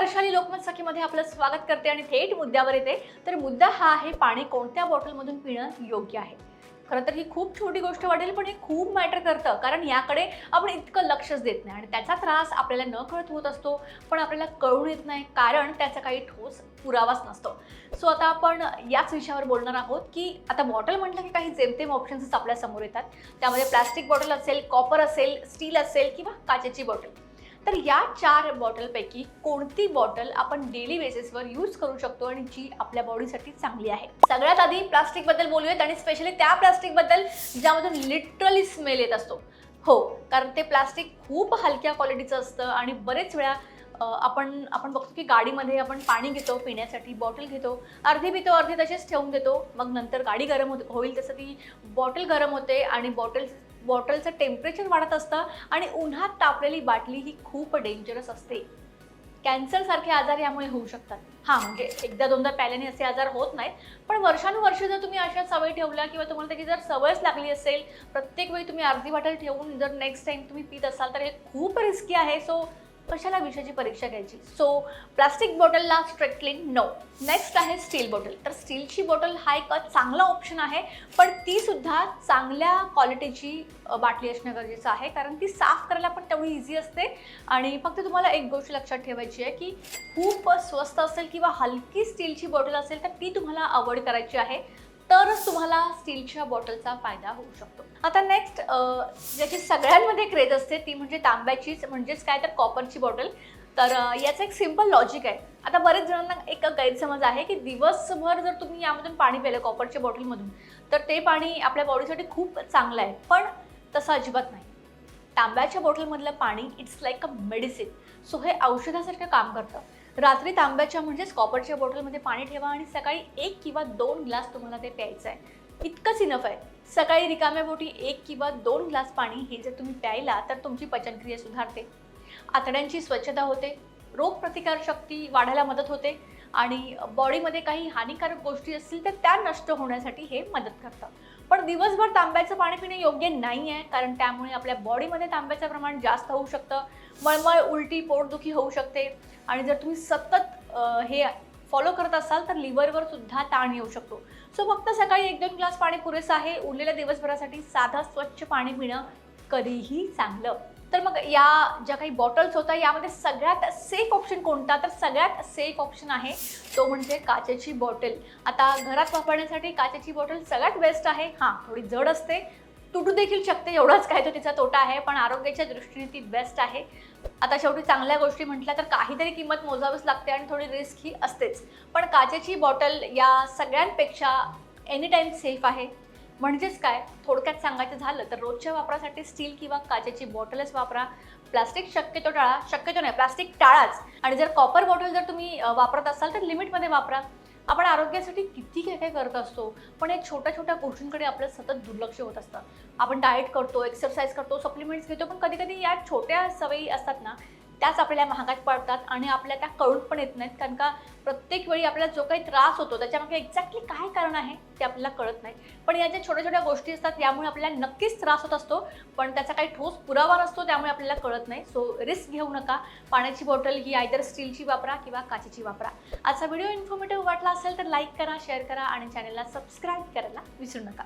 हर्षाली लोकमत सखीमध्ये आपलं स्वागत करते आणि थेट मुद्द्यावर येते. तर मुद्दा हा आहे पाणी कोणत्या बॉटलमधून पिणं योग्य आहे? खरं तर ही खूप छोटी गोष्ट वाटेल पण हे खूप मॅटर करतं कारण याकडे आपण इतकं लक्षच देत नाही आणि त्याचा त्रास आपल्याला न कळत होत असतो पण आपल्याला कळून येत नाही कारण त्याचा काही ठोस पुरावाच नसतो. सो आता आपण याच विषयावर बोलणार आहोत की आता बॉटल म्हटलं की काही जेमतेम ऑप्शन्सच आपल्यासमोर येतात. त्यामध्ये प्लास्टिक बॉटल असेल कॉपर असेल स्टील असेल किंवा काचेची बॉटल तर या चार बॉटलपैकी कोणती बॉटल आपण डेली बेसिसवर यूज करू शकतो आणि जी आपल्या बॉडीसाठी चांगली आहे? सगळ्यात आधी प्लास्टिकबद्दल बोलूयात आणि स्पेशली त्या प्लास्टिकबद्दल ज्यामधून लिटरली स्मेल येत असतो. हो कारण ते प्लास्टिक खूप हलक्या क्वालिटीचं असतं आणि बरेच वेळा आपण आपण बघतो की गाडीमध्ये आपण पाणी घेतो पिण्यासाठी बॉटल घेतो अर्धी पितो अर्धी तसेच ठेवून देतो मग नंतर गाडी गरम होत होईल तसं ती बॉटल गरम होते आणि बॉटल बॉटलचं टेम्परेचर वाढत असतं आणि उन्हात तापलेली बाटली ही खूप डेंजरस असते. कॅन्सरसारखे आजार यामुळे होऊ शकतात. हां म्हणजे एकदा दोनदा प्याल्याने असे आजार होत नाहीत पण वर्षानुवर्ष जर तुम्ही अशा सवय ठेवल्या किंवा तुम्हाला त्याची जर सवयच लागली असेल प्रत्येक वेळी तुम्ही अर्धी बाटल ठेवून जर नेक्स्ट टाईम तुम्ही पित असाल तर हे खूप रिस्की आहे. सो कशाला विषयाची परीक्षा घ्यायची? सो प्लास्टिक बॉटलला स्ट्रिक्टली नो नेक्स्ट आहे स्टील बॉटल तर स्टीलची बॉटल हा एक चांगला ऑप्शन आहे पण ती सुद्धा चांगल्या क्वालिटीची बाटली असणं गरजेचं आहे कारण ती साफ करायला पण तेवढी इझी असते. आणि फक्त तुम्हाला एक गोष्ट लक्षात ठेवायची आहे की खूप स्वस्त असेल किंवा हलकी स्टीलची बॉटल असेल तर ती तुम्हाला अवॉइड करायची आहे. तरच तुम्हाला स्टीलच्या बॉटलचा फायदा होऊ शकतो. आता नेक्स्ट ज्याची सगळ्यांमध्ये क्रेज असते ती म्हणजे तांब्याचीच म्हणजेच काय तर कॉपरची बॉटल तर याचं एक सिंपल लॉजिक आहे. आता बरेच जणांना एक गैरसमज आहे की दिवसभर जर तुम्ही यामधून पाणी प्यालं कॉपरच्या बॉटलमधून तर ते पाणी आपल्या बॉडीसाठी खूप चांगलं आहे. पण तसं अजिबात नाही. तांब्याच्या बॉटलमधलं पाणी it's like a medicine so हे औषधासारखं काम करतं. रात्री तांब्याच्या म्हणजेच कॉपरच्या बॉटलमध्ये पाणी ठेवा आणि सकाळी एक किंवा दोन ग्लास तुम्हाला ते प्यायचं आहे इतकंच इनफ आहे. सकाळी रिकाम्या बोटी एक किंवा दोन ग्लास पाणी हे जर तुम्ही प्यायला तर तुमची पचनक्रिया सुधारते. आतड्यांची स्वच्छता होते. रोगप्रतिकारशक्ती वाढायला मदत होते. आणि बॉडीमध्ये काही हानिकारक गोष्टी असतील तर त्या नष्ट होण्यासाठी हे मदत करतं पण दिवसभर तांब्याचं पाणी पिणे योग्य नाही आहे कारण त्यामुळे आपल्या बॉडीमध्ये तांब्याचं प्रमाण जास्त होऊ शकतं मळमळ उलटी पोटदुखी होऊ शकते. आणि जर तुम्ही सतत हे फॉलो करत असाल तर लिव्हरवर सुद्धा ताण येऊ शकतो. सो फक्त सकाळी एक दोन ग्लास पाणी पुरेसं आहे. उरलेल्या दिवसभरासाठी साधं स्वच्छ पाणी पिणं कधीही चांगलं. तर मग या ज्या काही बॉटल्स होत्या यामध्ये सगळ्यात सेफ ऑप्शन कोणता? तर सगळ्यात सेफ ऑप्शन आहे तो म्हणजे काचेची बॉटल आता घरात वापरण्यासाठी काचेची बॉटल सगळ्यात बेस्ट आहे. हां थोडी जड असते. तुटू देखील शकते एवढाच काय तो तिचा तोटा आहे पण आरोग्याच्या दृष्टीने ती बेस्ट आहे. आता शेवटी चांगल्या गोष्टी म्हटल्या तर काहीतरी किंमत मोजावीच लागते आणि थोडी रिस्क ही असतेच. पण काचेची बॉटल या सगळ्यांपेक्षा एनी टाईम सेफ आहे. म्हणजेच काय? थोडक्यात सांगायचं झालं तर रोजच्या वापरासाठी स्टील किंवा काचेची बॉटलच वापरा. प्लास्टिक शक्यतो टाळा. शक्यतो नाही प्लास्टिक टाळाच. आणि जर कॉपर बॉटल जर तुम्ही वापरत असाल तर लिमिटमध्ये वापरा. आपण आरोग्यासाठी किती काय काय करत असतो पण या छोट्या छोट्या गोष्टींकडे आपलं सतत दुर्लक्ष होत असतं. आपण डाएट करतो एक्सरसाइज करतो सप्लिमेंट्स घेतो पण कधी कधी या छोट्या सवयी असतात ना त्याच आपल्याला महागात पडतात आणि आपल्याला त्या कळून पण येत नाहीत. कारण का प्रत्येक वेळी आपल्याला जो काही त्रास होतो त्याच्यामागे एक्झॅक्टली काय कारण आहे ते आपल्याला कळत नाही. पण या ज्या छोट्या छोट्या गोष्टी असतात यामुळे आपल्याला नक्कीच त्रास होत असतो पण त्याचा काही ठोस पुरावा नसतो त्यामुळे आपल्याला कळत नाही. सो रिस्क घेऊ नका. पाण्याची बॉटल ही आयदर स्टीलची वापरा किंवा काचेची वापरा. आजचा व्हिडिओ इन्फॉर्मेटिव्ह वाटला असेल तर लाईक करा शेअर करा आणि चॅनलला सबस्क्राईब करायला विसरू नका.